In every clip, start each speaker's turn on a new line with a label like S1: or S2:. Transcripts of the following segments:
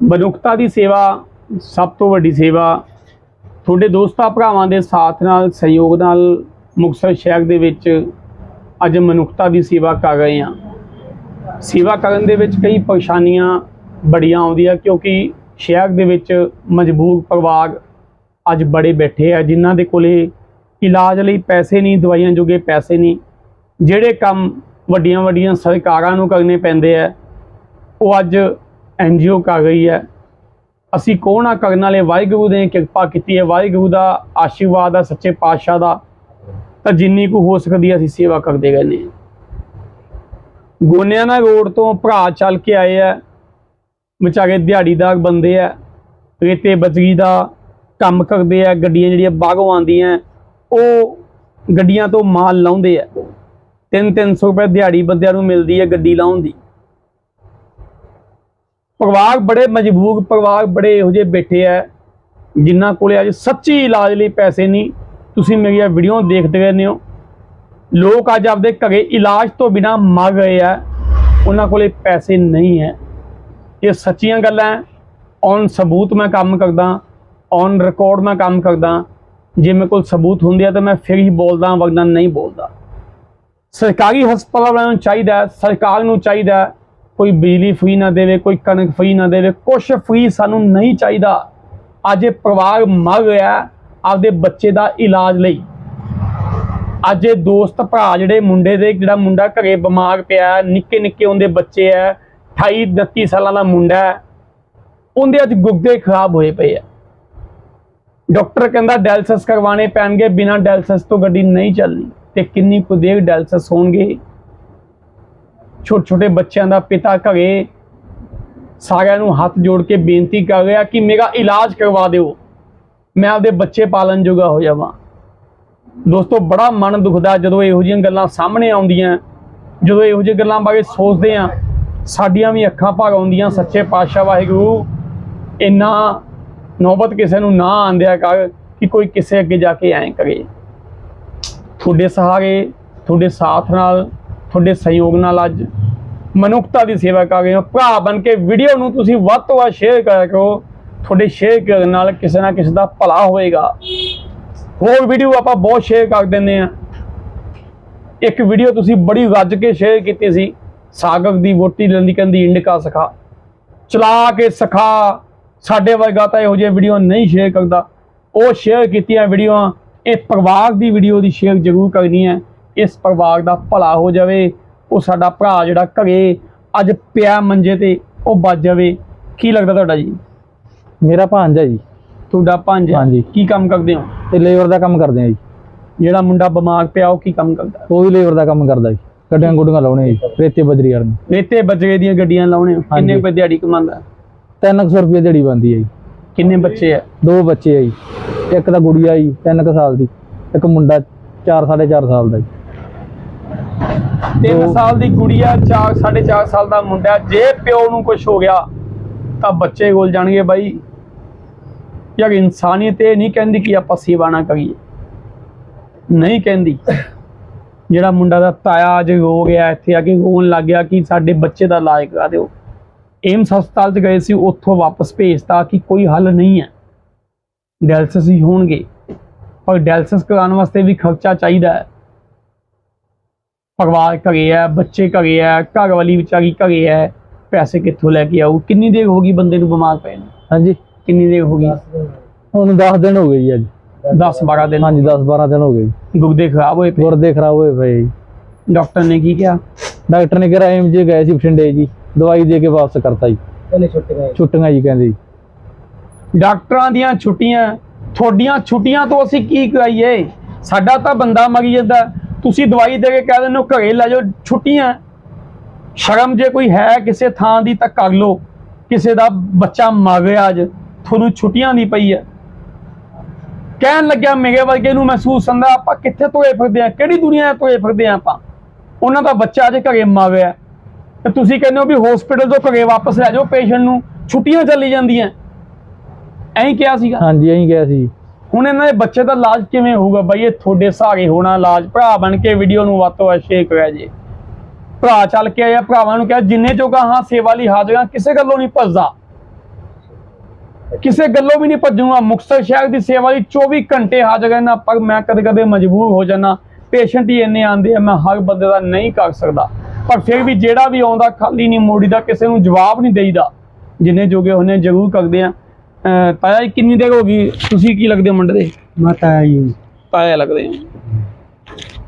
S1: ਮਨੁੱਖਤਾ ਦੀ ਸੇਵਾ ਸਭ ਤੋਂ ਵੱਡੀ ਸੇਵਾ ਤੁਹਾਡੇ ਦੋਸਤਾਂ ਭਰਾਵਾਂ ਦੇ ਸਾਥ ਨਾਲ, ਸਹਿਯੋਗ ਨਾਲ ਮੁਕਤਸਰ ਸ਼ਹਿਰ ਦੇ ਵਿੱਚ ਅੱਜ ਮਨੁੱਖਤਾ ਦੀ ਸੇਵਾ ਕਰ ਰਹੇ ਹਾਂ। ਸੇਵਾ ਕਰਨ ਦੇ ਵਿੱਚ ਕਈ ਪਰੇਸ਼ਾਨੀਆਂ ਬੜੀਆਂ ਆਉਂਦੀਆਂ ਕਿਉਂਕਿ ਸ਼ਹਿਰ ਦੇ ਵਿੱਚ ਮਜਬੂਰ ਪਰਿਵਾਰ ਅੱਜ ਬੜੇ ਬੈਠੇ ਆ, ਜਿਨ੍ਹਾਂ ਦੇ ਕੋਲੇ ਇਲਾਜ ਲਈ ਪੈਸੇ ਨਹੀਂ, ਦਵਾਈਆਂ ਜੋਗੇ ਪੈਸੇ ਨਹੀਂ। ਜਿਹੜੇ ਕੰਮ ਵੱਡੀਆਂ ਵੱਡੀਆਂ ਸਰਕਾਰਾਂ ਨੂੰ ਕਰਨੇ ਪੈਂਦੇ ਆ, ਉਹ ਅੱਜ ਐਨਜੀਓ ਕਰ ਰਹੀ ਹੈ। ਅਸੀਂ ਕੌਣ ਆ ਕਰਨ ਵਾਲੇ ਵਾਹਿਗੁਰੂ ਨੇ ਕਿਰਪਾ ਕੀਤੀ ਹੈ। ਵਾਹਿਗੁਰੂ ਦਾ ਆਸ਼ੀਰਵਾਦ ਆ, ਸੱਚੇ ਪਾਤਸ਼ਾਹ ਦਾ। ਤਾਂ ਜਿੰਨੀ ਕੁ ਹੋ ਸਕਦੀ ਅਸੀਂ ਸੇਵਾ ਕਰਦੇ ਗਏ ਨੇ ਗੋਨਿਆਣਾ ਰੋਡ ਤੋਂ ਭਰਾ ਚੱਲ ਕੇ ਆਏ ਆ ਵਿਚਾਰੇ ਦਿਹਾੜੀਦਾਰ ਬੰਦੇ ਆ ਰੇਤੇ ਬਜਰੀ ਦਾ ਕੰਮ ਕਰਦੇ ਆ ਗੱਡੀਆਂ ਜਿਹੜੀਆਂ ਬਾਹਰੋਂ ਆਉਂਦੀਆਂ, ਉਹ ਗੱਡੀਆਂ ਤੋਂ ਮਾਲ ਲਾਉਂਦੇ ਆ 3-300 ਰੁਪਏ ਦਿਹਾੜੀ ਬੰਦਿਆਂ ਨੂੰ ਮਿਲਦੀ ਹੈ ਗੱਡੀ ਲਾਉਣ ਦੀ। ਪਰਿਵਾਰ ਬੜੇ ਮਜਬੂਰ ਪਰਿਵਾਰ ਬੜੇ ਇਹੋ ਜਿਹੇ ਬੈਠੇ ਆ, ਜਿਨ੍ਹਾਂ ਕੋਲੇ ਅੱਜ ਸੱਚੀ ਇਲਾਜ ਲਈ ਪੈਸੇ ਨਹੀਂ। ਤੁਸੀਂ ਮੇਰੀਆਂ ਵੀਡੀਓ ਦੇਖਦੇ ਰਹਿੰਦੇ ਹੋ। ਲੋਕ ਅੱਜ ਆਪਦੇ ਘਰੇ ਇਲਾਜ ਤੋਂ ਬਿਨਾ ਮਰ ਗਏ ਆ। ਉਹਨਾਂ ਕੋਲੇ ਪੈਸੇ ਨਹੀਂ ਹੈ। ਇਹ ਸੱਚੀਆਂ ਗੱਲਾਂ ਔਨ ਸਬੂਤ ਮੈਂ ਕੰਮ ਕਰਦਾ ਔਨ ਰਿਕਾਰਡ ਮੈਂ ਕੰਮ ਕਰਦਾ। ਜੇ ਮੇਰੇ ਕੋਲ ਸਬੂਤ ਹੁੰਦੇ ਆ ਤਾਂ ਮੈਂ ਫਿਰ ਹੀ ਬੋਲਦਾ, ਵਰਨਾ ਨਹੀਂ ਬੋਲਦਾ। ਸਰਕਾਰੀ ਹਸਪਤਾਲਾਂ ਵਾਲਿਆਂ ਨੂੰ ਚਾਹੀਦਾ, ਸਰਕਾਰ ਨੂੰ ਚਾਹੀਦਾ। ਕੋਈ ਬਿਜਲੀ ਫ੍ਰੀ ਨਾ ਦੇਵੇ, ਕੋਈ ਕਣਕ ਫ੍ਰੀ ਨਾ ਦੇਵੇ, ਕੁਛ ਫ੍ਰੀ ਸਾਨੂੰ ਨਹੀਂ ਚਾਹੀਦਾ। ਅੱਜ ਇਹ ਪਰਿਵਾਰ ਮਰ ਰਿਹਾ ਆਪਦੇ ਬੱਚੇ ਦਾ ਇਲਾਜ ਲਈ। ਅੱਜ ਇਹ ਦੋਸਤ ਭਰਾ ਜਿਹੜੇ ਮੁੰਡੇ ਦੇ, ਜਿਹੜਾ ਮੁੰਡਾ ਘਰੇ ਬਿਮਾਰ ਪਿਆ ਨਿੱਕੇ ਨਿੱਕੇ ਉਹਦੇ ਬੱਚੇ ਹੈ 28 29 ਸਾਲਾਂ ਦਾ ਮੁੰਡਾ ਹੈ, ਉਹਦੇ ਅੱਜ ਗੁਰਦੇ ਖਰਾਬ ਹੋਏ ਪਏ ਆ ਡਾਕਟਰ ਕਹਿੰਦਾ ਡਾਇਲਸਿਸ ਕਰਵਾਣੇ ਪੈਣਗੇ, ਬਿਨਾਂ ਡਾਇਲਸਿਸ ਤੋਂ ਗੱਡੀ ਨਹੀਂ ਚੱਲਣੀ ਤੇ ਕਿੰਨੀ ਕੁ ਦੇਰ ਡਾਇਲਸਿਸ ਹੋਣਗੇ? ਛੋਟੇ ਛੋਟੇ ਬੱਚਿਆਂ ਦਾ ਪਿਤਾ ਘਰੇ ਸਾਰਿਆਂ ਨੂੰ ਹੱਥ ਜੋੜ ਕੇ ਬੇਨਤੀ ਕਰ ਰਿਹਾ ਕਿ ਮੇਰਾ ਇਲਾਜ ਕਰਵਾ ਦਿਓ। ਮੈਂ ਆਪਦੇ ਬੱਚੇ ਪਾਲਣ ਜੋਗਾ ਹੋ ਜਾਵਾਂ। ਦੋਸਤੋ, ਬੜਾ ਮਨ ਦੁਖਦਾ ਜਦੋਂ ਇਹੋ ਜਿਹੀਆਂ ਗੱਲਾਂ ਸਾਹਮਣੇ ਆਉਂਦੀਆਂ। ਜਦੋਂ ਇਹੋ ਜਿਹੀਆਂ ਗੱਲਾਂ ਬਾਰੇ ਸੋਚਦੇ ਆ ਸਾਡੀਆਂ ਵੀ ਅੱਖਾਂ ਭਰ ਆਉਂਦੀਆਂ। ਸੱਚੇ ਪਾਤਸ਼ਾਹ ਵਾਹਿਗੁਰੂ, ਇੰਨਾ ਨੌਬਤ ਕਿਸੇ ਨੂੰ ਨਾ ਆਂਦਿਆ ਕਰ ਕਿ ਕੋਈ ਕਿਸੇ ਅੱਗੇ ਜਾ ਕੇ ਐਂ ਕਰੇ। ਤੁਹਾਡੇ ਸਹਾਰੇ, ਤੁਹਾਡੇ ਸਾਥ ਨਾਲ ਤੁਹਾਡੇ ਸਹਿਯੋਗ ਨਾਲ ਅੱਜ ਮਨੁੱਖਤਾ ਦੀ ਸੇਵਾ ਕਰ ਰਹੇ ਹੋ। ਭਰਾ ਬਣ ਕੇ ਵੀਡੀਓ ਨੂੰ ਤੁਸੀਂ ਵੱਧ ਤੋਂ ਵੱਧ ਸ਼ੇਅਰ ਕਰਿਆ ਕਰੋ। ਤੁਹਾਡੇ ਸ਼ੇਅਰ ਕਰਨ ਨਾਲ ਕਿਸੇ ਨਾ ਕਿਸੇ ਦਾ ਭਲਾ ਹੋਏਗਾ ਹੋਰ ਵੀਡੀਓ ਆਪਾਂ ਬਹੁਤ ਸ਼ੇਅਰ ਕਰ ਦਿੰਦੇ ਆ ਇੱਕ ਵੀਡੀਓ ਤੁਸੀਂ ਬੜੀ ਰੱਜ ਕੇ ਸ਼ੇਅਰ ਕੀਤੀ ਸੀ। ਸਾਗਰ ਦੀ ਵੋਟੀ ਲੰਦੀ ਕੰਦੀ ਇੰਡਕਾ ਸਖਾ। ਚਲਾ ਕੇ ਸਖਾ। ਸਾਡੇ ਵਰਗਾ ਤਾਂ ਇਹੋ ਜਿਹੇ ਵੀਡੀਓ ਨਹੀਂ ਸ਼ੇਅਰ ਕਰਦਾ। ਉਹ ਸ਼ੇਅਰ ਕੀਤੀਆਂ ਵੀਡੀਓਆਂ ਇਹ ਪਰਿਵਾਰ ਦੀ ਵੀਡੀਓ ਦੀ ਸ਼ੇਅਰ ਜ਼ਰੂਰ ਕਰਨੀ ਹੈ ਇਸ ਪਰਿਵਾਰ ਦਾ ਭਲਾ ਹੋ ਜਾਵੇ ਉਹ ਸਾਡਾ ਭਰਾ ਜਿਹੜਾ ਘਰੇ ਅੱਜ ਪਿਆ ਮੰਜੇ ਤੇ ਉਹ ਬਚ ਜਾਵੇ। ਕੀ ਲੱਗਦਾ ਤੁਹਾਡਾ ਜੀ?
S2: ਮੇਰਾ ਭਾਂਜਾ ਜੀ।
S1: ਤੁਹਾਡਾ ਪੰਜ
S2: ਹਾਂਜੀ।
S1: ਕੀ ਕੰਮ ਕਰਦੇ ਹੋ?
S2: ਤੇ ਲੇਬਰ ਦਾ ਕੰਮ ਕਰਦੇ ਆ ਜੀ।
S1: ਜਿਹੜਾ ਮੁੰਡਾ ਬਿਮਾਰ ਪਿਆ ਉਹ ਕੀ ਕੰਮ ਕਰਦਾ?
S2: ਉਹ ਵੀ ਲੇਬਰ ਦਾ ਕੰਮ ਕਰਦਾ ਜੀ। ਗੱਡੀਆਂ ਗੁੱਡੀਆਂ ਲਾਉਣੇ ਜੀ ਰੇਤੇ ਬਜਰੀ ਕਰਨ
S1: ਰੇਤੇ ਬਜਰੇ ਦੀਆਂ ਗੱਡੀਆਂ ਲਾਉਣੇ। ਕਿੰਨੇ। ਰੁਪਏ ਦਿਹਾੜੀ ਕਮਾਉਂਦਾ?
S2: 300 ਰੁਪਏ ਦਿਹਾੜੀ ਬੰਦੀ ਹੈ ਜੀ।
S1: ਕਿੰਨੇ ਬੱਚੇ ਆ?
S2: ਦੋ ਬੱਚੇ ਆ ਜੀ। ਇੱਕ ਤਾਂ ਗੁੜੀਆ ਜੀ 3 ਕੁ ਸਾਲ ਦੀ। ਇੱਕ ਮੁੰਡਾ 4 4.5 ਸਾਲ ਦਾ ਜੀ।
S1: 3
S2: ਦੋ-
S1: ਸਾਲ ਦੀ ਗੁੜੀਆ 4 4.5 ਸਾਲ ਦਾ ਮੁੰਡਾ। ਜੇ ਪਿਓ ਨੂੰ ਕੁਝ ਹੋ ਗਿਆ ਤਾਂ ਬੱਚੇ ਗੋਲ ਜਾਣਗੇ ਬਾਈ। ਯਾਰ ਇਨਸਾਨੀਅਤ ਇਹ ਨਹੀਂ ਕਹਿੰਦੀ ਕਿ ਆਪਾਂ ਸੇਵਾ ਨਾ ਕਰੀਏ। ਨਹੀਂ ਕਹਿੰਦੀ। ਜਿਹੜਾ ਮੁੰਡਾ ਦਾ ਤਾਇਆ ਅੱਜ ਰੋ ਗਿਆ ਇੱਥੇ ਆ ਕੇ ਰੋਣ ਲੱਗ ਗਿਆ ਕਿ ਸਾਡੇ ਬੱਚੇ ਦਾ ਇਲਾਜ ਕਰਾ ਦਿਓ। ਏਮਸ ਹਸਪਤਾਲ 'ਚ ਗਏ ਸੀ ਉੱਥੋਂ ਵਾਪਸ ਭੇਜਤਾ ਕਿ ਕੋਈ ਹੱਲ ਨਹੀਂ ਹੈ। ਡਾਇਲਸਿਸ ਹੀ ਹੋਣਗੇ। ਪਰ ਡਾਇਲਸਿਸ ਕਰਾਉਣ ਵਾਸਤੇ ਵੀ ਖਰਚਾ ਚਾਹੀਦਾ ਹੈ। ਪਰਿਵਾਰ ਘਰੇ ਆ ਬੱਚੇ ਘਰੇ ਆ ਘਰ ਵਾਲੀ ਵਿਚਾਰੀ ਘਰੇ ਆ ਪੈਸੇ ਕਿੱਥੋਂ ਲੈ ਕੇ ਆਊ? ਕਿੰਨੀ ਦੇਰ ਹੋ ਗਈ ਬੰਦੇ ਨੂੰ ਬਿਮਾਰ ਪਏ ਨੂੰ?
S2: ਹਾਂਜੀ।
S1: ਕਿੰਨੀ ਦੇਰ ਹੋ ਗਈ?
S2: ਹੁਣ 10 ਦਿਨ ਹੋ ਗਏ ਜੀ ਅੱਜ।
S1: 10 12 ਦਿਨ
S2: ਹਾਂਜੀ 10 12 ਦਿਨ ਹੋ ਗਏ ਜੀ।
S1: ਗੁਰਦੇ ਖਰਾਬ ਹੋਏ ਪਏ?
S2: ਗੁਰਦੇ ਖਰਾਬ ਹੋਏ ਪਏ ਜੀ।
S1: ਡਾਕਟਰ ਨੇ ਕੀ ਕਿਹਾ?
S2: ਡਾਕਟਰ ਨੇ ਕਿਹਾ ਐਮ ਜੀ ਗਏ ਸੀ ਬਠਿੰਡੇ ਜੀ ਦਵਾਈ ਦੇ ਕੇ ਵਾਪਸ ਕਰਤਾ ਜੀ।
S3: ਇਹਨੇ ਛੁੱਟੀਆਂ
S2: ਛੁੱਟੀਆਂ ਜੀ ਕਹਿੰਦੇ ਜੀ।
S1: ਡਾਕਟਰਾਂ ਦੀਆਂ ਛੁੱਟੀਆਂ ਤੁਹਾਡੀਆਂ ਛੁੱਟੀਆਂ ਤੋਂ ਅਸੀਂ ਕੀ ਕਰਾਈਏ? ਸਾਡਾ ਤਾਂ ਬੰਦਾ ਮਰੀ ਜਾਂਦਾ। ਤੁਸੀਂ ਦਵਾਈ ਦੇ ਕੇ ਕਹਿ ਦਿੰਦੇ ਹੋ, ਘਰੇ ਲੈ ਜਾਓ, ਛੁੱਟੀਆਂ। ਸ਼ਰਮ ਜੇ ਕੋਈ ਹੈ, ਕਿਸੇ ਥਾਂ ਦੀ ਤਾਂ ਕਰ ਲੋ ਕਿਸੇ ਦਾ ਬੱਚਾ ਮਰ ਗਿਆ ਅੱਜ, ਤੁਹਾਨੂੰ ਛੁੱਟੀਆਂ ਨਹੀਂ ਪਈ ਹੈ ਕਹਿਣ ਲੱਗਿਆ ਮੇਰੇ ਵਰਗੇ ਨੂੰ ਮਹਿਸੂਸ ਹੁੰਦਾ, ਆਪਾਂ ਕਿੱਥੇ ਤੋਏ ਫਿਰਦੇ ਆ, ਕਿਹੜੀ ਦੁਨੀਆ 'ਚ ਤੋਏ ਫਿਰਦੇ ਆ ਆਪਾਂ? ਉਹਨਾਂ ਦਾ ਬੱਚਾ ਅੱਜ ਘਰੇ ਮਰ ਗਿਆ ਤੇ ਤੁਸੀਂ ਕਹਿੰਦੇ ਹੋ ਵੀ ਹਸਪੀਟਲ ਤੋਂ ਘਰੇ ਵਾਪਸ ਲੈ ਜਾਓ ਪੇਸ਼ੈਂਟ ਨੂੰ, ਛੁੱਟੀਆਂ ਚੱਲੀ ਜਾਂਦੀਆਂ। ਐਂ ਕਿਹਾ ਸੀਗਾ।
S2: ਹਾਂਜੀ, ਐਂ ਕਿਹਾ ਸੀ।
S1: ਹੁਣ ਇਹਨਾਂ ਦੇ ਬੱਚੇ ਦਾ ਇਲਾਜ ਕਿਵੇਂ ਹੋਊਗਾ ਬਾਈ? ਇਹ ਤੁਹਾਡੇ ਸਹਾਰੇ ਹੋਣਾ ਇਲਾਜ। ਭਰਾ ਬਣ ਕੇ ਵੀਡੀਓ ਨੂੰ ਵੱਧ ਤੋਂ ਵੱਧ ਸ਼ੇਅਰ ਕਰਿਆ ਜੇ। ਭਰਾ ਚੱਲ ਕੇ ਆਇਆ, ਭਰਾਵਾਂ ਨੂੰ ਕਿਹਾ, ਜਿੰਨੇ ਜੋਗਾ ਹਾਂ, ਸੇਵਾ ਲਈ ਹਾਜ਼ਰ ਹਾਂ, ਕਿਸੇ ਗੱਲੋਂ ਨਹੀਂ ਭੱਜਦਾ। ਕਿਸੇ ਗੱਲੋਂ ਵੀ ਨਹੀਂ ਭੱਜੂਗਾ। ਮੁਕਤਸਰ ਸ਼ਹਿਰ ਦੀ ਸੇਵਾ ਲਈ 24 ਘੰਟੇ ਹਾਜ਼ਰ ਰਹਿਣਾ ਪਰ ਮੈਂ ਕਦੇ ਕਦੇ ਮਜਬੂਰ ਹੋ ਜਾਣਾ ਪੇਸ਼ੈਂਟ ਹੀ ਇੰਨੇ ਆਂਦੇ ਆ, ਮੈਂ ਹਰ ਬੰਦੇ ਦਾ ਨਹੀਂ ਕਰ ਸਕਦਾ। ਪਰ ਫਿਰ ਵੀ ਜਿਹੜਾ ਵੀ ਆਉਂਦਾ, ਖਾਲੀ ਨਹੀਂ ਮੋੜੀਦਾ, ਕਿਸੇ ਨੂੰ ਜਵਾਬ ਨਹੀਂ ਦੇਈਦਾ। ਜਿੰਨੇ ਜੋਗੇ ਉਹਨੇ ਜ਼ਰੂਰ ਕਰਦੇ ਆ। ਤਾਇਆ ਜੀ ਕਿੰਨੀ ਦੇਰ ਹੋ ਗਈ? ਤੁਸੀਂ ਕੀ ਲੱਗਦੇ ਹੋ ਮੁੰਡੇ ਦੇ?
S3: ਮਾਤਾ ਜੀ।
S1: ਤਾਇਆ ਲੱਗਦੇ ਆ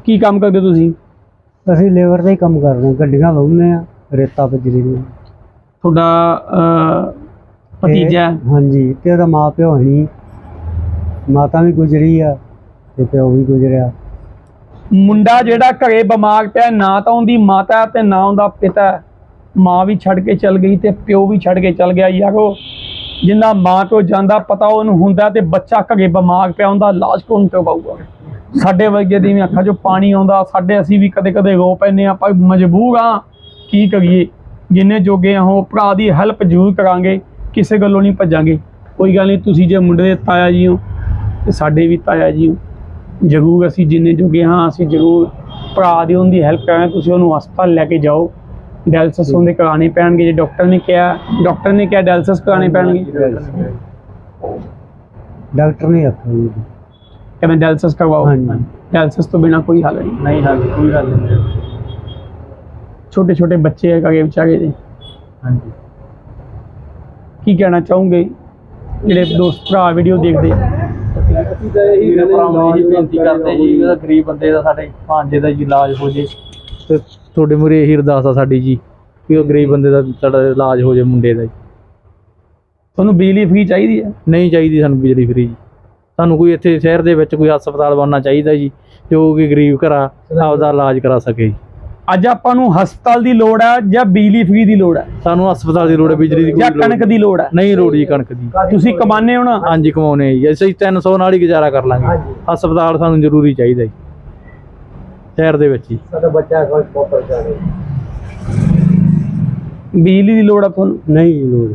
S1: ਕੀ ਕੰਮ ਕਰਦੇ ਹੋ ਤੁਸੀਂ?
S3: ਅਸੀਂ ਲੇਬਰ ਦਾ ਹੀ ਕੰਮ ਕਰਦੇ ਹਾਂ। ਗੱਡੀਆਂ ਲਾਉਂਦੇ ਆ ਰੇਤਾ ਬਜਰੀ ਦੀਆਂ।
S1: ਤੁਹਾਡਾ ਭਤੀਜਾ? ਹੈ?
S3: ਹਾਂਜੀ ਤੇ ਉਹਦਾ ਮਾਂ ਪਿਓ ਹੈ ਨਹੀਂ। ਮਾਤਾ ਵੀ ਗੁਜਰੀ ਆ ਤੇ ਪਿਓ ਵੀ ਗੁਜਰਿਆ।
S1: ਮੁੰਡਾ ਜਿਹੜਾ ਘਰੇ ਬਿਮਾਰ ਪਿਆ ਨਾ ਤਾਂ ਉਹਦੀ ਮਾਤਾ ਹੈ ਤੇ ਨਾ ਉਹਦਾ ਪਿਤਾ। ਹੈ। ਮਾਂ ਵੀ ਛੱਡ ਕੇ ਚਲ ਗਈ ਤੇ ਪਿਓ ਵੀ ਛੱਡ ਕੇ ਚਲ ਗਿਆ ਯਾਰੋ। ਜਿੰਨਾ ਮਾਂ ਤੋਂ ਜਾਂਦਾ, ਪਤਾ ਉਹਨੂੰ ਹੁੰਦਾ ਤੇ ਬੱਚਾ ਘਗੇ ਬਿਮਾਰ ਪਿਆ ਹੁੰਦਾ, ਲਾਸ਼ ਇਲਾਜ ਕੌਣ ਕਰਵਾਊਗਾ ਸਾਡੇ ਵਰਗੇ ਦੀ ਵੀ ਅੱਖਾਂ 'ਚੋਂ ਪਾਣੀ ਆਉਂਦਾ, ਸਾਡੇ ਅਸੀਂ ਵੀ ਕਦੇ ਕਦੇ ਰੋ ਪੈਂਦੇ ਆ ਪਰ ਮਜਬੂਰ ਆ ਕੀ ਕਰੀਏ? ਜਿੰਨੇ ਜੋਗੇ ਆ ਉਹ ਭਰਾ ਦੀ ਹੈਲਪ ਜ਼ਰੂਰ ਕਰਾਂਗੇ, ਕਿਸੇ ਗੱਲੋਂ ਨਹੀਂ ਭੱਜਾਂਗੇ। ਕੋਈ ਗੱਲ ਨਹੀਂ, ਤੁਸੀਂ ਜੇ ਮੁੰਡੇ ਦੇ ਤਾਇਆ ਜੀ ਹੋ, ਤੇ ਸਾਡੇ ਵੀ ਤਾਇਆ ਜੀ ਹੋ, ਜ਼ਰੂਰ ਅਸੀਂ ਜਿੰਨੇ ਜੋਗੇ ਹਾਂ, ਅਸੀਂ ਜ਼ਰੂਰ ਭਰਾ ਦੀ ਉਹਦੀ ਹੈਲਪ ਕਰਾਂਗੇ, ਤੁਸੀਂ ਉਹਨੂੰ ਹਸਪਤਾਲ ਲੈ ਕੇ ਜਾਓ। ਡਾਇਲਸਿਸ ਉਹਦੇ ਕਰਾਣੇ ਪੈਣਗੇ ਜੇ ਡਾਕਟਰ ਨੇ ਕਿਹਾ ਡਾਕਟਰ ਨੇ ਕਿਹਾ ਡਾਇਲਸਿਸ ਕਰਾਣੇ ਪੈਣਗੇ।
S3: ਡਾਕਟਰ ਨੇ ਆਖਿਆ ਜੀ
S1: ਕਹਿੰਦੇ ਡਾਇਲਸਿਸ ਕਰਵਾਓ
S3: ਹਾਂਜੀ।
S1: ਡਾਇਲਸਿਸ ਤੋਂ ਬਿਨਾ ਕੋਈ ਹੱਲ ਨਹੀਂ।
S2: ਨਹੀਂ ਹਾਂ ਕੋਈ ਗੱਲ ਨਹੀਂ।
S1: ਛੋਟੇ ਛੋਟੇ ਬੱਚੇ ਹੈਗੇ ਵਿਚਾਰੇ ਦੇ।
S2: ਹਾਂਜੀ।
S1: ਕੀ ਕਹਿਣਾ ਚਾਹੋਗੇ? ਜਿਹੜੇ ਦੋਸਤ ਭਰਾ ਵੀਡੀਓ ਦੇਖਦੇ ਆ?
S2: ਅਸੀਂ ਤਾਂ ਇਹੀ ਜੀ ਬੇਨਤੀ ਕਰਦੇ ਜੀ ਉਹਦਾ ਗਰੀਬ ਬੰਦੇ ਦਾ ਸਾਡੇ ਭਾਂਜੇ ਦਾ ਇਲਾਜ ਹੋ ਜੇ। ਤੇ ਤੁਹਾਡੇ ਮੂਹਰੇ ਇਹੀ ਅਰਦਾਸ ਆ ਸਾਡੀ ਜੀ ਕਿ ਉਹ ਗਰੀਬ ਬੰਦੇ ਦਾ ਸਾਡਾ ਇਲਾਜ ਹੋ ਜੇ ਮੁੰਡੇ ਦਾ ਜੀ।
S1: ਤੁਹਾਨੂੰ ਬਿਜਲੀ ਫ੍ਰੀ ਚਾਹੀਦੀ ਹੈ?
S2: ਨਹੀਂ ਚਾਹੀਦੀ ਸਾਨੂੰ ਬਿਜਲੀ ਫਰੀ ਜੀ। ਸਾਨੂੰ ਕੋਈ ਇੱਥੇ ਸ਼ਹਿਰ ਦੇ ਵਿੱਚ ਕੋਈ ਹਸਪਤਾਲ ਬਣਨਾ ਚਾਹੀਦਾ ਜੀ ਜੋ ਕਿ ਗਰੀਬ ਘਰਾਂ ਆਪਦਾ ਇਲਾਜ ਕਰਾ ਸਕੇ ਜੀ।
S1: ਅੱਜ ਆਪਾਂ ਨੂੰ ਹਸਪਤਾਲ ਦੀ ਲੋੜ ਹੈ ਜਾਂ ਬਿਜਲੀ ਫ੍ਰੀ ਦੀ ਲੋੜ ਹੈ?
S2: ਸਾਨੂੰ ਹਸਪਤਾਲ ਦੀ ਲੋੜ ਹੈ ਬਿਜਲੀ ਦੀ ਕੋਈ
S1: ਜਾਂ ਕਣਕ ਦੀ ਲੋੜ ਹੈ?
S2: ਨਹੀਂ ਲੋੜ ਜੀ ਕਣਕ ਦੀ।
S1: ਤੁਸੀਂ ਕਮਾਉਂਦੇ ਹੋ ਨਾ?
S2: ਹਾਂਜੀ ਕਮਾਉਨੇ ਜੀ। ਅਸੀਂ 300 ਨਾਲ ਹੀ ਗੁਜ਼ਾਰਾ ਕਰ ਲਾਂਗੇ। ਹਸਪਤਾਲ ਸਾਨੂੰ ਜ਼ਰੂਰੀ ਚਾਹੀਦਾ ਜੀ। ਸ਼ਹਿਰ ਦੇ ਵਿੱਚ ਹੀ।
S3: ਸਾਡਾ ਬੱਚਾ ਕੋਈ ਪੋਪਰ ਜਾਣੇ
S1: ਬਿਜਲੀ ਦੀ ਲੋੜ ਹੈ ਤੁਹਾਨੂੰ?
S3: ਨਹੀਂ ਜੀ ਲੋੜ।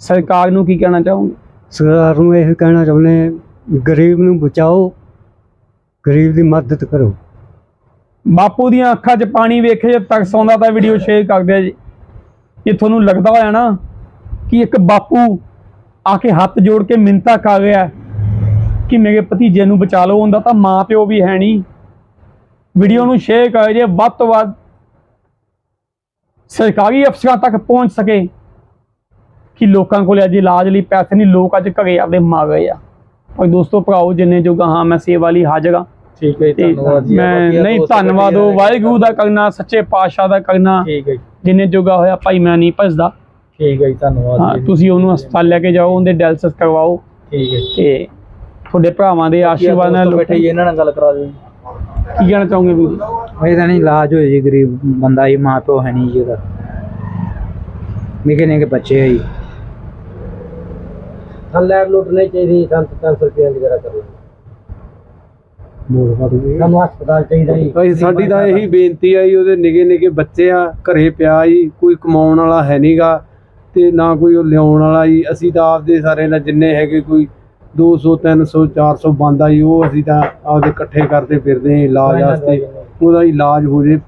S1: ਸਰਕਾਰ ਨੂੰ ਕੀ ਕਹਿਣਾ ਚਾਹੋਗੇ?
S3: ਸਰਕਾਰ ਨੂੰ ਇਹ ਕਹਿਣਾ ਚਾਹੁੰਦੇ ਹਾਂ, ਗਰੀਬ ਨੂੰ ਬਚਾਓ ਗਰੀਬ ਦੀ ਮਦਦ ਕਰੋ।
S1: ਬਾਪੂ ਦੀਆਂ ਅੱਖਾਂ 'ਚ ਪਾਣੀ ਵੇਖੇ ਜੇ ਤਰਸ ਆਉਂਦਾ ਤਾਂ ਵੀਡੀਓ ਸ਼ੇਅਰ ਕਰ ਦਿਓ ਜੀ। ਜੇ ਤੁਹਾਨੂੰ ਲੱਗਦਾ ਹੋਇਆ ਨਾ ਕਿ ਇੱਕ ਬਾਪੂ ਆ ਕੇ ਹੱਥ ਜੋੜ ਕੇ ਮਿੰਤਾ ਕਰ ਰਿਹਾ ਹੈ ਕਿ ਮੇਰੇ ਭਤੀਜੇ ਨੂੰ ਬਚਾ ਲਓ ਉਹਦਾ ਤਾਂ ਮਾਂ ਪਿਓ ਵੀ ਹੈ ਨਹੀਂ। ਵੀਡੀਓ ਨੂੰ ਸ਼ੇਅਰ ਕਰ ਜੇ ਵੱਧ ਤੋਂ ਵੱਧ ਸਰਕਾਰੀ ਅਫਸਰਾਂ ਤੱਕ ਪਹੁੰਚ ਸਕੇ ਕਿ ਲੋਕਾਂ ਕੋਲ ਅੱਜ ਇਲਾਜ ਲਈ ਪੈਸੇ ਨਹੀਂ ਲੋਕ ਅੱਜ ਘਰੇ ਆਪਦੇ ਮਰ ਰਹੇ ਆ। ਪਰ ਦੋਸਤੋ ਭਰਾਓ ਜਿੰਨੇ ਜੋਗਾ ਹਾਂ ਮੈਂ ਸੇਵਾ ਲਈ ਹਾਜ਼ਰ ਹਾਂ।
S2: ਠੀਕ ਹੈ ਜੀ,
S1: ਤੇ
S2: ਧੰਨਵਾਦ ਜੀ।
S1: ਮੈਂ ਨਹੀਂ ਧੰਨਵਾਦ ਉਹ। ਵਾਹਿਗੁਰੂ ਦਾ ਕਰਨਾ ਸੱਚੇ ਪਾਤਸ਼ਾਹ ਦਾ ਕਰਨਾ।
S2: ਠੀਕ ਹੈ
S1: ਜਿੰਨੇ ਜੋਗਾ ਹੋਇਆ ਭਾਈ ਮੈਂ ਨਹੀਂ ਭਜਦਾ।
S2: ਠੀਕ ਹੈ ਜੀ
S1: ਹਾਂ
S2: ਧੰਨਵਾਦ ਜੀ।
S1: ਤੁਸੀਂ ਉਹਨੂੰ ਹਸਪਤਾਲ ਲੈ ਕੇ ਜਾਓ ਉਹਦੇ ਡਾਇਲਸਿਸ ਕਰਵਾਓ।
S2: ਠੀਕ ਹੈ
S1: ਤੇ ਤੁਹਾਡੇ ਭਰਾਵਾਂ ਦੇ ਆਸ਼ੀਰਵਾਦ ਨਾਲ
S2: ਬੈਠੇ ਇਹਨਾਂ ਨਾਲ ਗੱਲ ਕਰਾ ਦਿਓ
S1: ਕੀ ਕਹਿਣਾ ਚਾਹੋਗੇ ਵੀਰ
S3: ਇਹਦਾ ਨਹੀਂ ਇਲਾਜ ਹੋ ਜੀ ਗਰੀਬ ਬੰਦਾ ਹੀ ਮਾਂ ਪਿਓ ਹੈ ਨਹੀਂ ਜੀ ਉਹਦਾ। ਨਿੱਕੇ ਨਿੱਕੇ ਬੱਚੇ ਹੈ ਜੀ। ਥੱਲੇ ਲੁੱਟ ਨਹੀਂ ਚਾਹੀਦੀ ਸੰਤ 300 ਰੁਪਏ ਦੀ ਜਰਾ ਕਰ। ਲਓ ਸਾਨੂੰ ਹਸਪਤਾਲ ਚਾਹੀਦਾ ਜੀ।
S4: ਭਾਈ ਸਾਡੀ ਤਾਂ ਇਹੀ ਬੇਨਤੀ ਆ ਜੀ ਉਹਦੇ ਨਿਗੇ ਨਿਗੇ ਬੱਚੇ ਆ ਘਰੇ ਪਿਆ ਜੀ ਕੋਈ ਕਮਾਉਣ ਵਾਲਾ ਹੈ ਨਹੀਂਗਾ ਤੇ ਨਾ ਕੋਈ ਉਹ ਲਿਆਉਣ ਵਾਲਾ ਜੀ। ਅਸੀਂ ਤਾਂ ਆਪਦੇ ਸਾਰੇ ਨਾਲ ਜਿੰਨੇ ਹੈਗੇ ਕੋਈ 200 300 400 ਬੰਦਾ ਜੀ ਉਹ ਅਸੀਂ ਤਾਂ ਆਪਦੇ ਇਕੱਠੇ ਕਰਦੇ ਫਿਰਦੇ ਹਾਂ ਇਲਾਜ ਵਾਸਤੇ। ਉਹਦਾ ਇਲਾਜ ਹੋ ਜੇ।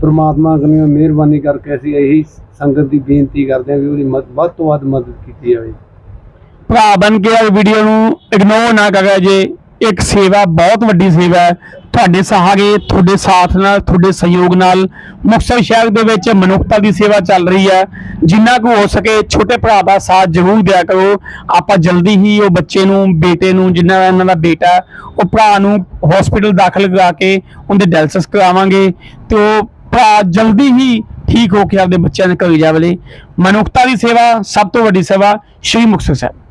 S4: ਪ੍ਰਮਾਤਮਾ ਮਿਹਰਬਾਨੀ ਕਰਕੇ ਅਸੀਂ ਇਹੀ ਸੰਗਤ ਦੀ ਬੇਨਤੀ ਕਰਦੇ ਹਾਂ ਵੀ ਉਹਦੀ ਮਦ- ਵੱਧ ਤੋਂ ਵੱਧ ਮਦਦ ਕੀਤੀ ਜਾਵੇ।
S1: ਭਰਾ ਬਣ ਕੇ ਇਹ ਵੀਡੀਓ ਨੂੰ ਇਗਨੋਰ ਨਾ ਕਰਿਆ ਜੇ। ਇੱਕ ਸੇਵਾ, ਬਹੁਤ ਵੱਡੀ ਸੇਵਾ ਹੈ। ਤੁਹਾਡੇ ਸਹਾਰੇ ਤੁਹਾਡੇ ਸਾਥ ਨਾਲ, ਤੁਹਾਡੇ ਸਹਿਯੋਗ ਨਾਲ ਮੁਕਤਸਰ ਸ਼ਹਿਰ ਦੇ ਵਿੱਚ ਮਨੁੱਖਤਾ ਦੀ ਸੇਵਾ ਚੱਲ ਰਹੀ ਹੈ। ਜਿੰਨਾ ਕੁ ਹੋ ਸਕੇ ਛੋਟੇ ਭਰਾ ਦਾ ਸਾਥ ਜ਼ਰੂਰ ਦਿਆ ਕਰੋ। ਆਪਾਂ ਜਲਦੀ ਹੀ ਉਹ ਬੱਚੇ ਨੂੰ, ਬੇਟੇ ਨੂੰ, ਜਿੰਨਾ ਇਹਨਾਂ ਦਾ ਬੇਟਾ ਉਹ ਭਰਾ ਨੂੰ ਹਸਪੀਟਲ ਦਾਖਲ ਕਰਾ ਕੇ ਉਹਦੇ ਡਾਇਲਸਿਸ ਕਰਾਵਾਂਗੇ ਤੇ ਉਹ ਭਰਾ ਜਲਦੀ ਹੀ ਠੀਕ ਹੋ ਕੇ ਆਪਦੇ ਬੱਚਿਆਂ ਦੇ ਘਰੇ ਜਾਵਲੇ ਮਨੁੱਖਤਾ ਦੀ ਸੇਵਾ ਸਭ ਤੋਂ ਵੱਡੀ ਸੇਵਾ ਸ਼੍ਰੀ ਮੁਕਤਸਰ ਸਾਹਿਬ।